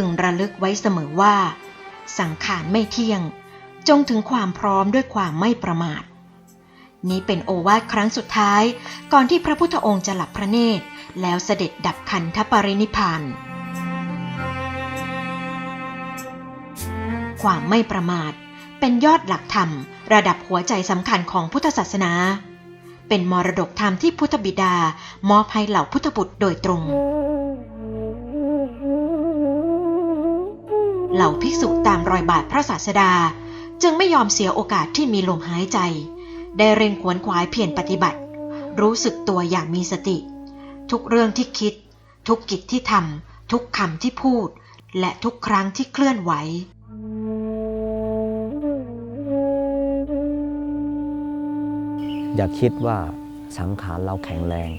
พึงระลึกไว้เสมอว่า สังขารไม่เที่ยง จงถึงความพร้อมด้วยความไม่ประมาท นี้เป็นโอวาทครั้งสุดท้ายก่อนที่พระพุทธองค์จะหลับพระเนตร แล้วเสด็จดับขันธปรินิพพานความไม่ประมาท เป็นยอดหลักธรรม ระดับหัวใจสำคัญของพุทธศาสนา เป็นมรดกธรรมที่พุทธบิดามอบให้เหล่าพุทธบุตรโดยตรง เหล่าภิกษุตามรอยบาทพระศาสดา จึงไม่ยอมเสียโอกาสที่มีลมหายใจ ได้เร่งขวนขวายเพียรปฏิบัติ รู้สึกตัวอย่างมีสติ ทุกเรื่องที่คิด ทุกกิจที่ทำทุกคำที่พูด และทุกครั้งที่เคลื่อนไหวอย่าคิดว่าสังขารเราแข็งแรง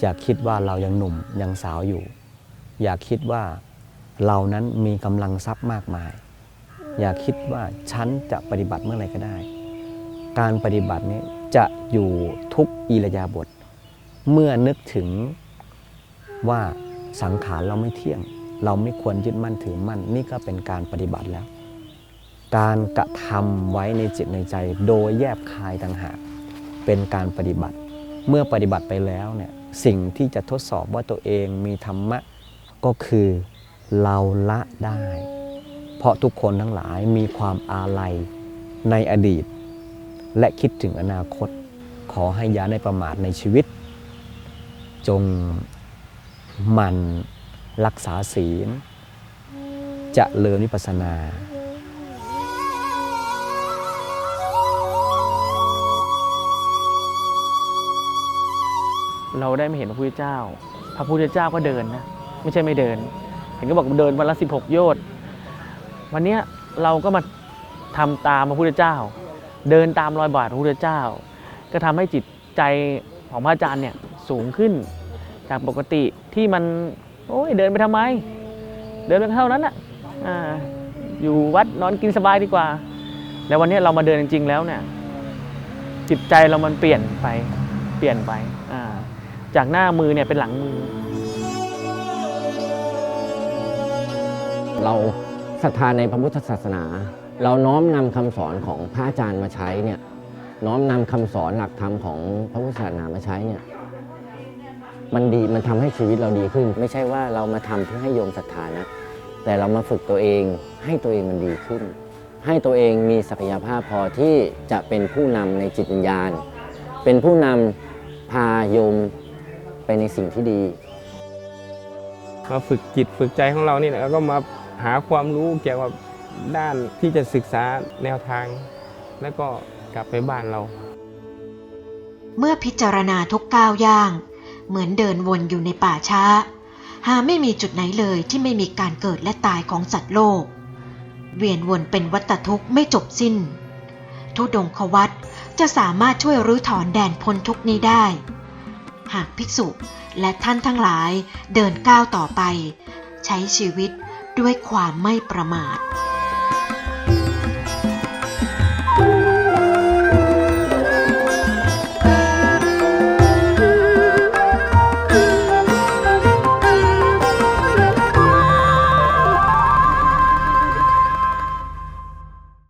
อย่าคิดว่าเรายังหนุ่มยังสาวอยู่ อย่าคิดว่า เรานั้นมีกำลังทรัพย์มากมาย อย่าคิดว่าฉันจะปฏิบัติเมื่อไหร่ก็ได้ การปฏิบัตินี้จะอยู่ทุกอิรยาบถเมื่อนึกถึงว่าสังขารเราไม่เที่ยง เราไม่ควรยึดมั่นถือมั่น นี่ก็เป็นการปฏิบัติแล้ว การกระทำไว้ในจิตในใจ โดยแยบคายต่างหากเป็นการปฏิบัติ เมื่อปฏิบัติไปแล้วเนี่ยสิ่งที่จะทดสอบว่าตัวเองมีธรรมะก็คือ เราละได้ เพราะทุกคนทั้งหลายมีความอาลัยในอดีต และคิดถึงอนาคต ขอให้อย่าได้ประมาทในชีวิต จงมันรักษาศีล จะเริญวิปัสสนาเราได้มาเห็นพระพุทธเจ้า พระพุทธเจ้าก็เดินนะ ไม่ใช่ไม่เดิน เห็นก็บอกเดินวันละ 16 โยชน์วันเนี้ยเราก็มาทำตามพระพุทธเจ้า เดินตามรอยบาทพระพุทธเจ้า ก็ทำให้จิตใจของพระอาจารย์เนี่ยสูงขึ้น จากปกติที่มันโอ้ยเดินไปทำไม เดินไปเท่านั้นอะอยู่วัดนอนกินสบายดีกว่า แล้ววันเนี้ยเรามาเดินจริง ๆ แล้วเนี่ยจิตใจเรามันเปลี่ยนไปเปลี่ยนไปจากหน้ามือเนี่ยเป็นหลังมือ เราศรัทธาในพระพุทธศาสนา เราน้อมนำคำสอนของพระอาจารย์มาใช้เนี่ยน้อมนำคำสอนหลักธรรมของพระพุทธศาสนามาใช้เนี่ยมันดีมันทำให้ชีวิตเราดีขึ้น ไม่ใช่ว่าเรามาทำเพื่อให้โยมศรัทธานะแต่เรามาฝึกตัวเองให้ตัวเองมันดีขึ้น ให้ตัวเองมีศักยภาพพอที่จะเป็นผู้นำในจิตวิญญาณ เป็นผู้นำพาโยมไปในสิ่งที่ดี มาฝึกจิตฝึกใจของเรานี่แหละแล้วก็มา หาความรู้เกี่ยวกับด้านที่จะศึกษาแนวทาง แล้วก็กลับไปบ้านเรา เมื่อพิจารณาทุกก้าวย่าง เหมือนเดินวนอยู่ในป่าช้า หาไม่มีจุดไหนเลยที่ไม่มีการเกิดและตายของสัตว์โลก เวียนวนเป็นวัฏทุกข์ไม่จบสิ้น ทุดงควัตจะสามารถช่วยรื้อถอนแดนพ้นทุกนี้ได้ หากภิกษุและท่านทั้งหลายเดินก้าวต่อไป ใช้ชีวิต ด้วยความไม่ประมาท